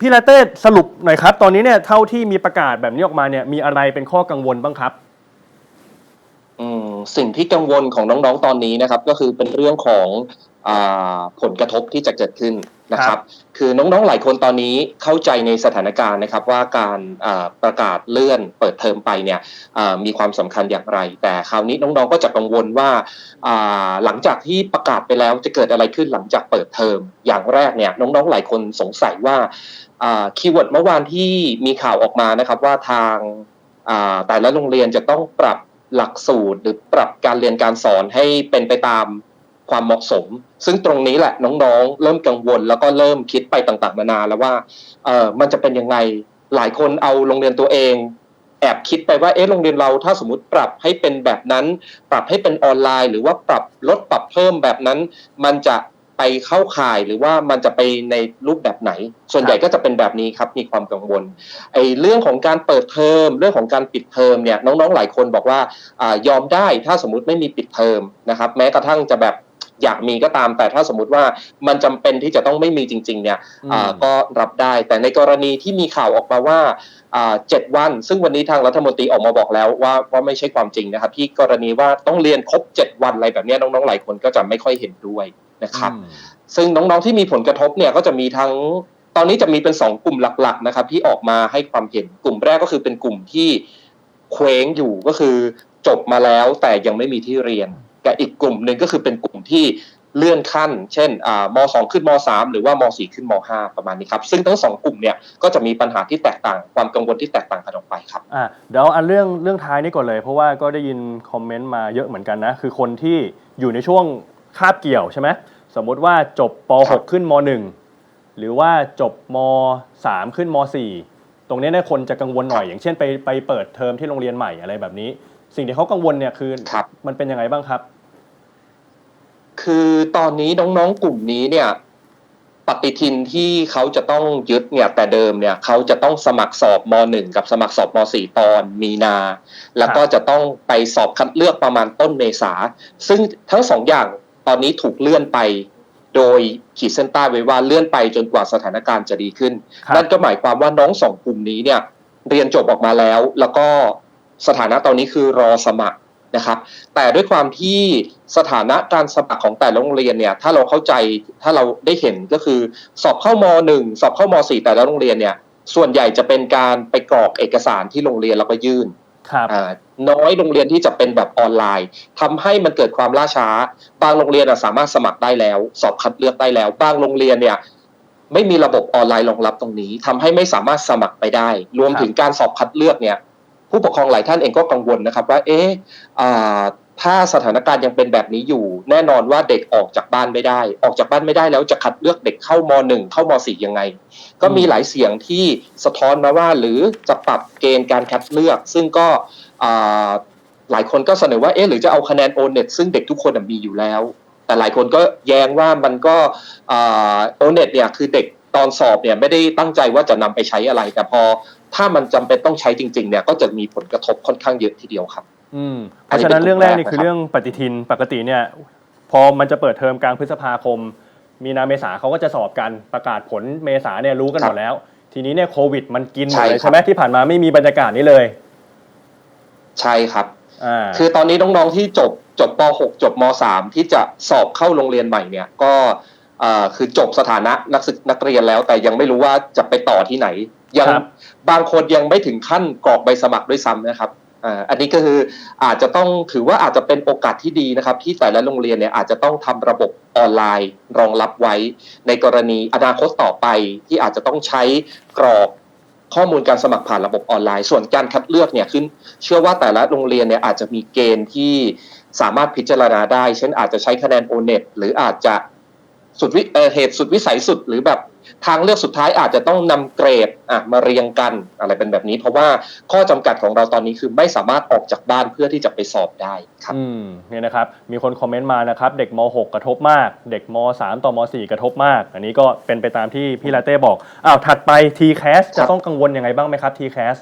พี่ลาเต้สรุปหน่อยครับ ตอนนี้เนี่ยเท่าที่มีประกาศแบบนี้ออกมาเนี่ยมีอะไรเป็นข้อกังวลบ้างครับอืมสิ่งที่กังวลของน้องๆตอนนี้นะครับ ก็คือเป็นเรื่องของอผลกระทบที่จะเกิดขึ้น นะคครัรับบคือน้องๆหลายคนตอนนี้เข้าใจในสถานการณ์นะครับ ว่าการอ่าประกาศเลื่อนเปิดเทอมไปเนี่ยอ่ามีความสำคัญอย่างไร แต่คราวนี้น้องๆก็จะกังวลว่าอ่าหลังจากที่ประกาศไปแล้วจะเกิดอะไรขึ้นหลังจากเปิดเทอมอย่างแรกเนี่ยน้องๆหลายคนสงสัยว่าคีย์เวิร์ดเมื่อวานที่มีข่าวออกมานะครับว่าทางอ่าแต่ละโรงเรียนจะต้องปรับหลักสูตรหรือปรับการเรียนการสอนให้เป็นไปตาม ความเหมาะสม ซึ่งตรงนี้แหละน้องๆ เริ่มกังวล แล้วก็เริ่มคิดไปต่างๆ นานาแล้วว่าเออมันจะเป็นยังไงหลายคนเอาโรงเรียนตัวเอง แอบคิดไปว่าเอ๊ะโรงเรียนเราถ้าสมมติปรับให้เป็นแบบนั้น ปรับให้เป็นออนไลน์ หรือว่าปรับลดปรับเพิ่มแบบนั้น มันจะไปเข้าข่ายหรือว่ามันจะไปในรูปแบบไหน ส่วนใหญ่ก็จะเป็นแบบนี้ครับมีความกังวลไอ้เรื่องของการเปิดเทอม เรื่องของการปิดเทอมเนี่ยน้องๆหลายคนบอกว่าอายอมได้ถ้าสมมติไม่มีปิดเทอมนะครับ แม้กระทั่งจะแบบ อยากมีก็ตาม แต่ถ้าสมมติว่ามันจำเป็นที่จะต้องไม่มีจริง ๆ เนี่ยอืมอ่าก็รับได้ แต่ในกรณีที่มีข่าวออกมาว่าอ่าเจ็ดวัน ซึ่งวันนี้ทางรัฐมนตรีออกมาบอกแล้วว่าว่าไม่ใช่ความจริงนะครับ ที่กรณีว่าต้องเรียนครบเจ็ดวันอะไรแบบเนี้ยน้องๆหลายคนก็จะไม่ค่อยเห็นด้วยนะครับอืมซึ่งน้องๆที่มีผลกระทบเนี่ยก็จะมีทั้งตอนนี้จะมีเป็นสองกลุ่มหลักๆนะครับที่ออกมาให้ความเห็นกลุ่มแรกก็คือเป็นกลุ่มที่เคว้งอยู่ก็คือจบมาแล้วแต่ยังไม่มีที่เรียน กับอีกกลุ่มหนึ่งก็คือเป็นกลุ่มที่เลื่อนขั้น เช่นอ่ามสองขึ้นมสามหรือว่ามสี่ขึ้นมห้าประมาณนี้ครับ ซึ่งทั้งสองกลุ่มเนี่ยก็จะมีปัญหาที่แตกต่าง ความกังวลที่แตกต่างกันออกไปครับอะเดี๋ยวอันเรื่องเรื่องท้ายนี้ก่อนเลย เพราะว่าก็ได้ยินคอมเมนต์มาเยอะเหมือนกันนะ คือคนที่อยู่ในช่วงคาบเกี่ยวใช่ไหมสมมติว่าจบปครับ .6 ขึ้นม .1 หรือว่าจบม .3 ขึ้นม .4 ตรงนี้เนี่ยคนจะกังวลหน่อย อย่างเช่นไปไปเปิดเทอมที่โรงเรียนใหม่อะไรแบบนี้ สิ่งที่เขากังวลเนี่ยคือครับมันเป็นยังไงบ้างครับ คือตอนนี้น้องๆกลุ่มนี้เนี่ยปฏิทินที่เขาจะต้องยึดเนี่ยแต่เดิมเนี่ยเขาจะต้องสมัครสอบม .1 กับสมัครสอบม .4 ตอนมีนา แล้วก็จะต้องไปสอบคัดเลือกประมาณต้นเมษา ซึ่งทั้งสองอย่างตอนนี้ถูกเลื่อนไป โดยขีดเส้นใต้ไว้ว่าเลื่อนไปจนกว่าสถานการณ์จะดีขึ้นครับนั่นก็หมายความว่าน้องสองกลุ่มนี้เนี่ยเรียนจบออกมาแล้ว แล้วก็สถานะตอนนี้คือรอสมัคร นะครับ แต่ด้วยความที่สถานะการสมัครของแต่ละโรงเรียนเนี่ย ถ้าเราเข้าใจถ้าเราได้เห็นก็คือสอบเข้ามหนึ่งสอบเข้ามสี่แต่ละโรงเรียนเนี่ย ส่วนใหญ่จะเป็นการไปกรอกเอกสารที่โรงเรียนแล้วก็ยื่นครับอ่าน้อยโรงเรียนที่จะเป็นแบบออนไลน์ทำให้มันเกิดความล่าช้า บางโรงเรียนอะสามารถสมัครได้แล้ว สอบคัดเลือกได้แล้ว บางโรงเรียนเนี่ยไม่มีระบบออนไลน์รองรับตรงนี้ทำให้ไม่สามารถสมัครไปได้ รวมถึงการสอบคัดเลือกเนี่ย ผู้ปกครองหลายท่านเองก็กังวลนะครับว่าเอ๊ะถ้าสถานการณ์ยังเป็นแบบนี้อยู่ แน่นอนว่าเด็กออกจากบ้านไม่ได้ ออกจากบ้านไม่ได้แล้วจะคัดเลือกเด็กเข้ามหนึ่งเข้ามสี่ยังไง ก็มีหลายเสียงที่สะท้อนมาว่าหรือจะปรับเกณฑ์การคัดเลือก ซึ่งก็หลายคนก็เสนอว่าเอ๊ะหรือจะเอาคะแนนโอเน็ตซึ่งเด็กทุกคนมีอยู่แล้ว แต่หลายคนก็แย้งว่ามันก็โอเน็ตเนี่ยคือเด็กตอนสอบเนี่ยไม่ได้ตั้งใจว่าจะนำไปใช้อะไร แต่พอ ถ้ามันจำเป็นต้องใช้จริงๆเนี่ยก็จะมีผลกระทบค่อนข้างเยอะทีเดียวครับ อืมเพอันราะนี้ฉะนั้นเป็นเรื่องแรกนี่กลุ่มแรกคือเรื่องปฏิทินปกติเนี่ย พอมันจะเปิดเทอมกลางพฤษภาคม มีนาเมษาเขาก็จะสอบกันประกาศผลเมษาเนี่ยรู้กันหมดแล้ว ทีนี้เนี่ยโควิด มันกินหมดเลยใช่ครับใช่ไหมที่ผ่านมาไม่มีบรรยากาศนี้เลย ใช่ครับอ่าคือตอนนี้น้องๆที่จบจบป .6 จบม .3 ที่จะสอบเข้าโรงเรียนใหม่เนี่ย ก็เอ่อคือจบสถานะนักศึกนักเรียนแล้ว แต่ยังไม่รู้ว่าจะไปต่อที่ไหน ยังครับ บางคนยังไม่ถึงขั้นกรอกใบสมัครด้วยซ้ำนะครับอ่าอันนี้ก็คืออาจจะต้องถือว่าอาจจะเป็นโอกาสที่ดีนะครับ ที่แต่ละโรงเรียนเนี่ยอาจจะต้องทำระบบออนไลน์รองรับไว้ ในกรณีอนาคตต่อไปที่อาจจะต้องใช้กรอกข้อมูลการสมัครผ่านระบบออนไลน์ ส่วนการคัดเลือกเนี่ยขึ้น เชื่อว่าแต่ละโรงเรียนเนี่ยอาจจะมีเกณฑ์ที่สามารถพิจารณาได้ เช่นอาจจะใช้คะแนนโอเน็ตหรืออาจจะ สุดวิเอ่อเหตุสุดวิสัยสุดหรือแบบทางเลือกสุดท้ายอาจจะต้องนำเกรดอะมาเรียงกันอะไรเป็นแบบนี้ เพราะว่าข้อจำกัดของเราตอนนี้คือไม่สามารถออกจากบ้านเพื่อที่จะไปสอบได้ครับอืมเนี่ยนะครับมีคนคอมเมนต์มานะครับเด็กม 6 กระทบมาก เด็กม 3 ต่อม 4 กระทบมาก อันนี้ก็เป็นไปตามที่พี่ลาเต้บอกอ้าวถัดไป TCAS จะต้องกังวลยังไงบ้างไหมครับ TCAS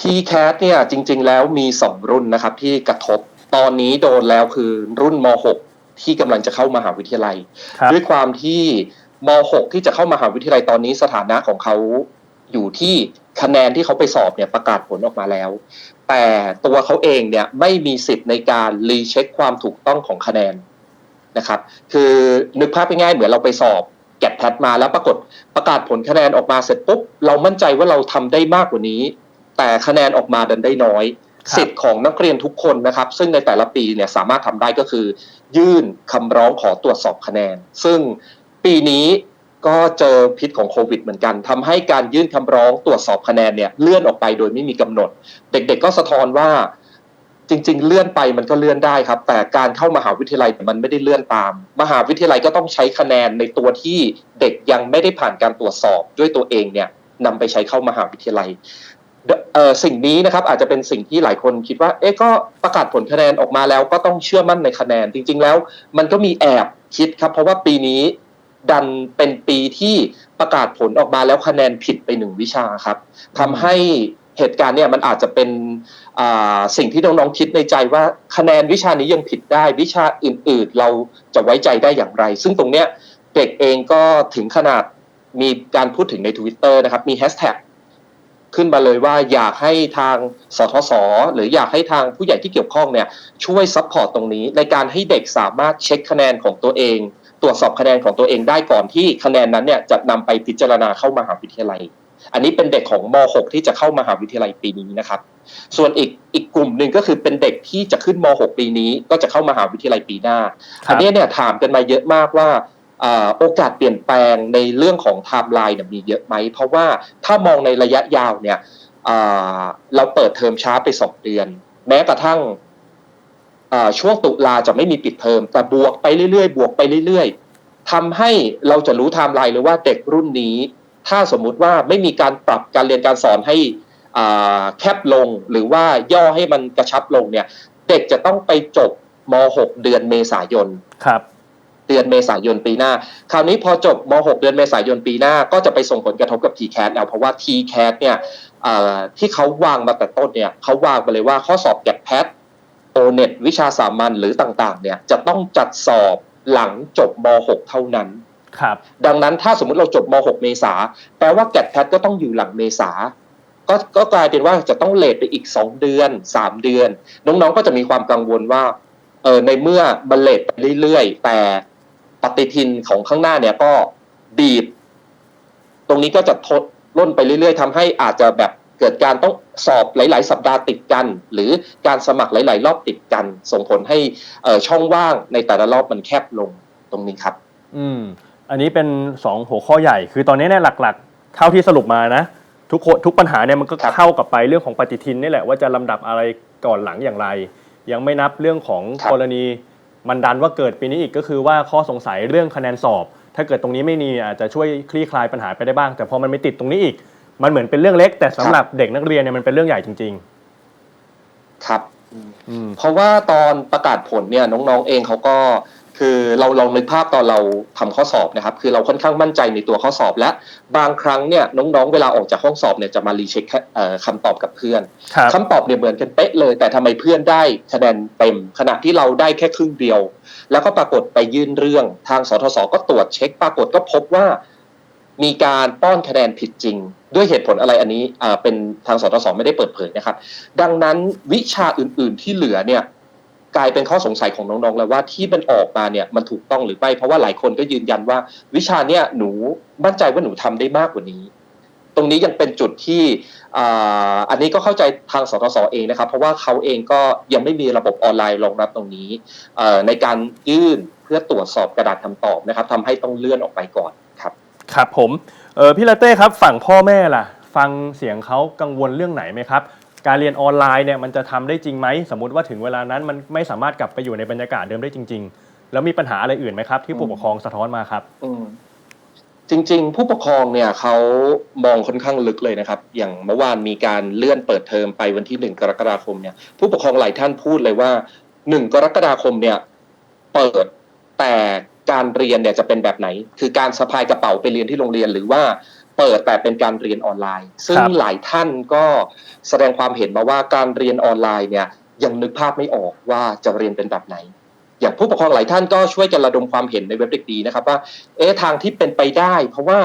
ทีแคสเนี่ยจริง ๆ แล้วมีสองรุ่นนะครับที่กระทบตอนนี้โดนแล้วคือรุ่นม .6 ที่กำลังจะเข้ามหาวิทยาลัยครับด้วยความที่ม .6 ที่จะเข้ามหาวิทยาลัยตอนนี้สถานะของเขาอยู่ที่คะแนนที่เขาไปสอบเนี่ยประกาศผลออกมาแล้ว แต่ตัวเขาเองเนี่ยไม่มีสิทธิ์ในการรีเช็คความถูกต้องของคะแนนนะครับ คือนึกภาพง่ายๆเหมือนเราไปสอบแกดแพทมาแล้วปรากฏประกาศผลคะแนนออกมาเสร็จปุ๊บเรามั่นใจว่าเราทำได้มากกว่านี้ แต่คะแนนออกมาดันได้น้อยครับ สิทธิ์ของนักเรียนทุกคนนะครับ ซึ่งในแต่ละปีเนี่ยสามารถทำได้ก็คือ ยื่นคำร้องขอตรวจสอบคะแนน ซึ่งปีนี้ก็เจอพิษของโควิดเหมือนกันทำให้การยื่นคำร้องตรวจสอบคะแนนเนี่ยเลื่อนออกไปโดยไม่มีกำหนด เด็ก ๆ ก็สะท้อนว่าจริง ๆ เลื่อนไปมันก็เลื่อนได้ครับ แต่การเข้ามหาวิทยาลัยมันไม่ได้เลื่อนตาม มหาวิทยาลัยก็ต้องใช้คะแนนในตัวที่เด็กยังไม่ได้ผ่านการตรวจสอบด้วยตัวเองเนี่ยนำไปใช้เข้ามหาวิทยาลัย สิ่งนี้นะครับอาจจะเป็นสิ่งที่หลายคนคิดว่าเอ๊ะก็ประกาศผลคะแนนออกมาแล้วก็ต้องเชื่อมั่นในคะแนนจริง ๆ แล้ว มันก็มีแอบคิดครับเพราะว่าปีนี้ดันเป็นปีที่ประกาศผลออกมาแล้วคะแนนผิดไปหนึ่งวิชาครับทำให้เหตุการณ์เนี่ยมันอาจจะเป็นสิ่งที่น้องๆคิดในใจว่าคะแนนวิชานี้ยังผิดได้วิชาอื่น ๆ เราจะไว้ใจได้อย่างไร ซึ่งตรงเนี้ยเด็กเองก็ถึงขนาดมีการพูดถึงใน Twitter นะครับมีแฮชแท็ก ขึ้นมาเลยว่าอยากให้ทางสทศหรืออยากให้ทางผู้ใหญ่ที่เกี่ยวข้องเนี่ยช่วยซัพพอร์ตตรงนี้ ในการให้เด็กสามารถเช็คคะแนนของตัวเอง ตรวจสอบคะแนนของตัวเองได้ก่อนที่คะแนนนั้นเนี่ยจะนำไปพิจารณาเข้ามหาวิทยาลัย อันนี้เป็นเด็กของม .6 ที่จะเข้ามหาวิทยาลัยปีนี้นะครับ ส่วนอีกอีกกลุ่มหนึ่งก็คือเป็นเด็กที่จะขึ้นม .6 ปีนี้ ก็จะเข้ามหาวิทยาลัยปีหน้า อันนี้เนี่ยถามกันมาเยอะมากว่า โอกาสเปลี่ยนแปลงในเรื่องของไทม์ไลน์มีเยอะไหม เพราะว่าถ้ามองในระยะยาวเนี่ยเราเปิดเทอมช้าไปสองเดือน แม้กระทั่งช่วงตุลาจะไม่มีปิดเทอมแต่บวกไปเรื่อยๆ บวกไปเรื่อยๆทำให้เราจะรู้ไทม์ไลน์เลยว่าเด็กรุ่นนี้ ถ้าสมมุติว่าไม่มีการปรับการเรียนการสอนให้แคบลงหรือว่าย่อให้มันกระชับลงเนี่ย เด็กจะต้องไปจบม .6 เดือนเมษายนครับ เดือนเมษายนปีหน้า คราวนี้พอจบม .6 เดือนเมษายนปีหน้า ก็จะไปส่งผลกระทบกับ TCAT แล้วเพราะว่า TCAT เนี่ยเอ่อที่เขาวางมาแต่ต้นเนี่ยเขาวางมาเลยว่าข้อสอบแกดแพทโอเน็ตวิชาสามัญหรือต่างๆ เนี่ยจะต้องจัดสอบหลังจบม .6 เท่านั้นครับ ดังนั้นถ้าสมมุติเราจบม .6 เมษาแปลว่าแกดแพทก็ต้องอยู่หลังเมษาก็ก็กลายเป็นว่าจะต้องเลทไปอีก 2 เดือน 3 เดือน น้องๆก็จะมีความกังวลว่าเออในเมื่อมันเลทไปเรื่อยๆ แต่ ปฏิทินของข้างหน้าเนี่ยก็บีบ ตรงนี้ก็จะทดล่นไปเรื่อย ๆทำให้อาจจะแบบเกิดการต้องสอบหลาย ๆ สัปดาห์ติดกัน หรือการสมัครหลาย ๆ รอบติดกัน ส่งผลให้ช่องว่างในแต่ละรอบมันแคบลงตรงนี้ครับ อืม อันนี้เป็น2หัวข้อใหญ่ คือตอนนี้เนี่ยหลัก ๆ เท่าที่สรุปมานะทุกทุกปัญหาเนี่ยมันก็เข้ากับไปเรื่องของปฏิทินนี่แหละว่าจะลำดับอะไรก่อนหลังอย่างไร ยังไม่นับเรื่องของกรณี มันดันว่าเกิดปีนี้อีกก็คือว่าข้อสงสัยเรื่องคะแนนสอบ ถ้าเกิดตรงนี้ไม่มีอาจจะช่วยคลี่คลายปัญหาไปได้บ้าง แต่พอมันไม่ติดตรงนี้อีก มันเหมือนเป็นเรื่องเล็ก แต่สำหรับเด็กนักเรียนเนี่ยมันเป็นเรื่องใหญ่จริงครับเพราะว่าตอนประกาศผลเนี่ยน้องๆเองเขาก็ คือเราลองนึกภาพตอนเราทำข้อสอบนะครับ คือเราค่อนข้างมั่นใจในตัวข้อสอบและบางครั้งเนี่ยน้องๆ เวลาออกจากห้องสอบเนี่ยจะมารีเช็คเอ่อคำตอบกับเพื่อนครับคำตอบเนี่ยเหมือนกันเป๊ะเลย แต่ทำไมเพื่อนได้คะแนนเต็ม ขณะที่เราได้แค่ครึ่งเดียว แล้วก็ปรากฏไปยื่นเรื่องทางสทศก็ตรวจเช็ค ปรากฏก็พบว่ามีการป้อนคะแนนผิดจริง ด้วยเหตุผลอะไรอันนี้อ่าเป็นทางสทศไม่ได้เปิดเผยนะครับ ดังนั้นวิชาอื่น ๆที่เหลือเนี่ย กลายเป็นข้อสงสัยของน้องๆแล้วว่าที่มันออกมาเนี่ยมันถูกต้องหรือไม่เพราะว่าหลายคนก็ยืนยันว่า วิชาเนี่ยหนูมั่นใจว่าหนูทำได้มากกว่านี้ ตรงนี้ยังเป็นจุดที่อ,อันนี้ก็เข้าใจทางสทศเองนะครับ เพราะว่าเขาเองก็ยังไม่มีระบบออนไลน์รองรับตรงนี้ในการยื่นเพื่อตรวจสอบกระดาษคำตอบนะครับทำให้ต้องเลื่อนออกไปก่อนครับ ครับผมพี่ลาเต้ครับฝั่งพ่อแม่ล่ะ ฟังเสียงเขากังวลเรื่องไหนไหมครับ การเรียนออนไลน์เนี่ยมันจะทำได้จริงไหมสมมติว่าถึงเวลานั้นมันไม่สามารถกลับไปอยู่ในบรรยากาศเดิมได้จริง ๆ แล้วมีปัญหาอะไรอื่นไหมครับ ที่ผู้ปกครองสะท้อนมาครับอืจริง ๆ ผู้ปกครองเนี่ยเขามองค่อนข้างลึกเลยนะครับ อย่างเมื่อวานมีการเลื่อนเปิดเทอมไปวันที่หนึ่งกรกฎาคมเนี่ย ผู้ปกครองหลายท่านพูดเลยว่าหนึ่งกรกฎาคมเนี่ย เปิดแต่การเรียนเนี่ยจะเป็นแบบไหน คือการสะพายกระเป๋าไปเรียนที่โรงเรียนหรือว่า เปิดแต่เป็นการเรียนออนไลน์ ซึ่งหลายท่านก็แสดงความเห็นมาว่าการเรียนออนไลน์เนี่ยยังนึกภาพไม่ออกว่าจะเรียนเป็นแบบไหน อย่างผู้ปกครองหลายท่านก็ช่วยกันระดมความเห็นในเว็บเด็กดีนะครับว่าเอ๊ะทางที่เป็นไปได้ เพราะว่า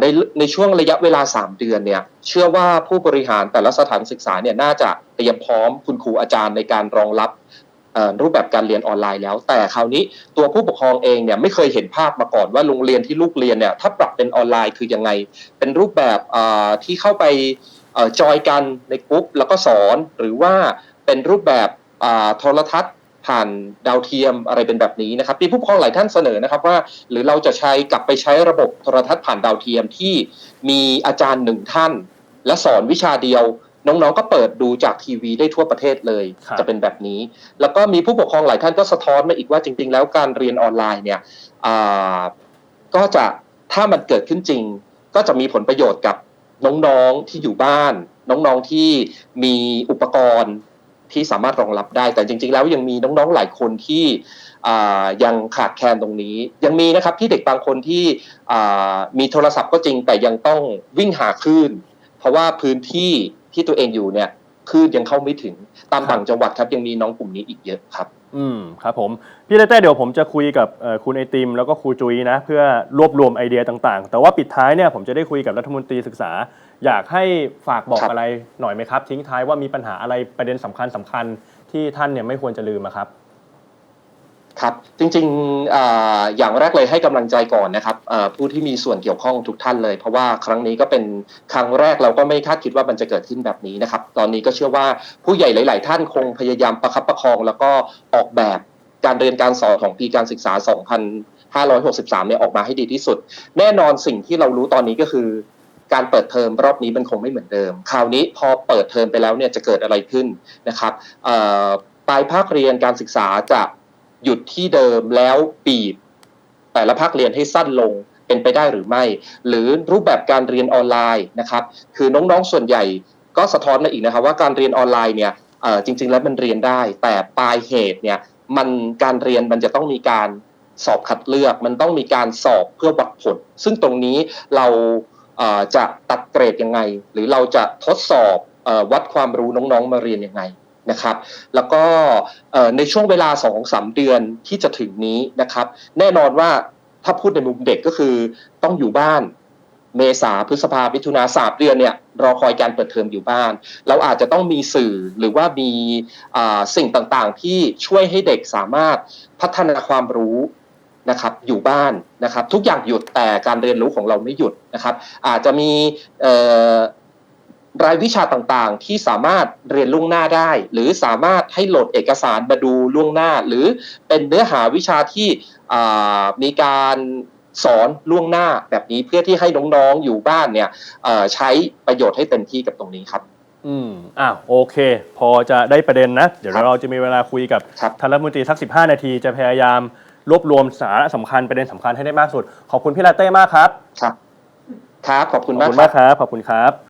ในในช่วงระยะเวลา 3 เดือนเนี่ยเชื่อว่าผู้บริหารแต่ละสถานศึกษาเนี่ยน่าจะเตรียมพร้อมคุณครูอาจารย์ในการรองรับ รูปแบบการเรียนออนไลน์แล้ว แต่คราวนี้ตัวผู้ปกครองเองเนี่ยไม่เคยเห็นภาพมาก่อนว่าโรงเรียนที่ลูกเรียนเนี่ยถ้าปรับเป็นออนไลน์คือยังไง เป็นรูปแบบที่เข้าไปอจอยกันในกลุ่มแล้วก็สอนหรือว่าเป็นรูปแบบโทรทัศน์ผ่านดาวเทียมอะไรเป็นแบบนี้นะครับมีผู้ปกครองหลายท่านเสนอนะครับว่า หรือเราจะใช้กลับไปใช้ระบบโทรทัศน์ผ่านดาวเทียมที่มีอาจารย์หนึ่งท่าน และสอนวิชาเดียว น้องๆก็เปิดดูจากทีวีได้ทั่วประเทศเลยครับจะเป็นแบบนี้ แล้วก็มีผู้ปกครองหลายท่านก็สะท้อนมาอีกว่าจริง ๆ แล้วการเรียนออนไลน์เนี่ยอ่าก็จะถ้ามันเกิดขึ้นจริง ก็จะมีผลประโยชน์กับน้องๆที่อยู่บ้าน น้องๆที่มีอุปกรณ์ที่สามารถรองรับได้แต่จริง ๆ แล้วยังมีน้องๆหลายคนที่อ่ายังขาดแคลนตรงนี้ ยังมีนะครับที่เด็กบางคนที่อ่ามีโทรศัพท์ก็จริงแต่ยังต้องวิ่งหาคลื่น เพราะว่าพื้นที่ ที่ตัวเองอยู่เนี่ยคลื่นยังเข้าไม่ถึงตามต่างจังหวัดครับยังมีน้องกลุ่มนี้อีกเยอะครับ อืมครับผมพี่เต้เดี๋ยวผมจะคุยกับเอ่อคุณไอติม แล้วก็ครูจุยนะเพื่อรวบรวมไอเดียต่างๆ แต่ว่าปิดท้ายเนี่ยผมจะได้คุยกับรัฐมนตรีศึกษา อยากให้ฝากบอกครับอะไรหน่อยไหมครับ ทิ้งท้ายว่ามีปัญหาอะไรประเด็นสำคัญสคัญๆที่ท่านเนี่ยไม่ควรจะลืมอะครับ ครับจริงๆออย่างแรกเลยให้กำลังใจก่อนนะครับผู้ที่มีส่วนเกี่ยวข้องทุกท่านเลย เพราะว่าครั้งนี้ก็เป็นครั้งแรกเราก็ไม่คาดคิดว่ามันจะเกิดขึ้นแบบนี้นะครับ ตอนนี้ก็เชื่อว่าผู้ใหญ่หลาย ๆ ท่านคงพยายามประคับประคอง แล้วก็ออกแบบการเรียนการสอนของปีการศึกษา 2563 เนี่ยออกมาให้ดีที่สุด แน่นอนสิ่งที่เรารู้ตอนนี้ก็คือการเปิดเทอมรอบนี้มันคงไม่เหมือนเดิม คราวนี้พอเปิดเทอมไปแล้วเนี่ยจะเกิดอะไรขึ้นนะครับปลายภาคเรียนการศึกษาจะ หยุดที่เดิมแล้วบีบ แต่ละภาคเรียนให้สั้นลงเป็นไปได้หรือไม่ หรือรูปแบบการเรียนออนไลน์นะครับ คือน้องๆส่วนใหญ่ก็สะท้อนมาอีกนะครับ ว่าการเรียนออนไลน์เนี่ยจริง ๆ แล้วมันเรียนได้ แต่ปลายเหตุเนี่ยมันการเรียนมันจะต้องมีการสอบคัดเลือก มันต้องมีการสอบเพื่อวัดผล ซึ่งตรงนี้เราเอ่อจะตัดเกรดยังไง หรือเราจะทดสอบอวัดความรู้น้องๆมาเรียนยังไง นะครับ แล้วก็ในช่วงเวลา2อสเดือนที่จะถึงนี้นะครับ แน่นอนว่าถ้าพูดในมุมเด็กก็คือต้องอยู่บ้านเมษาพฤษภามิถุนาสามเดือนเนี่ยรอคอยการเปิดเทอมอยู่บ้าน เราอาจจะต้องมีสื่อหรือว่ามีสิ่งต่างๆ ที่ช่วยให้เด็กสามารถพัฒนาความรู้นะครับอยู่บ้านนะครับ ทุกอย่างหยุดแต่การเรียนรู้ของเราไม่หยุดนะครับ อาจจะมี รายวิชาต่างๆ ที่สามารถเรียนล่วงหน้าได้ หรือสามารถให้โหลดเอกสารมาดูล่วงหน้า หรือเป็นเนื้อหาวิชาที่อ่ามีการสอนล่วงหน้าแบบนี้เพื่อที่ให้น้องๆอยู่บ้านเนี่ยเอ่อใช้ประโยชน์ให้เต็มที่กับตรงนี้ครับ อืมอะโอเค พอจะได้ประเด็นนะ เดี๋ยวครับเราจะมีเวลาคุยกับครับท่านรัฐมนตรีสัก 15 นาทีจะพยายามรวบรวมสาระสำคัญประเด็นสำคัญให้ได้มากสุด ขอบคุณพี่ลาเต้มากครับ ครับ ครับ ขอบคุณขอบมากคุณครัมาบกครับ ขอบคุณครับ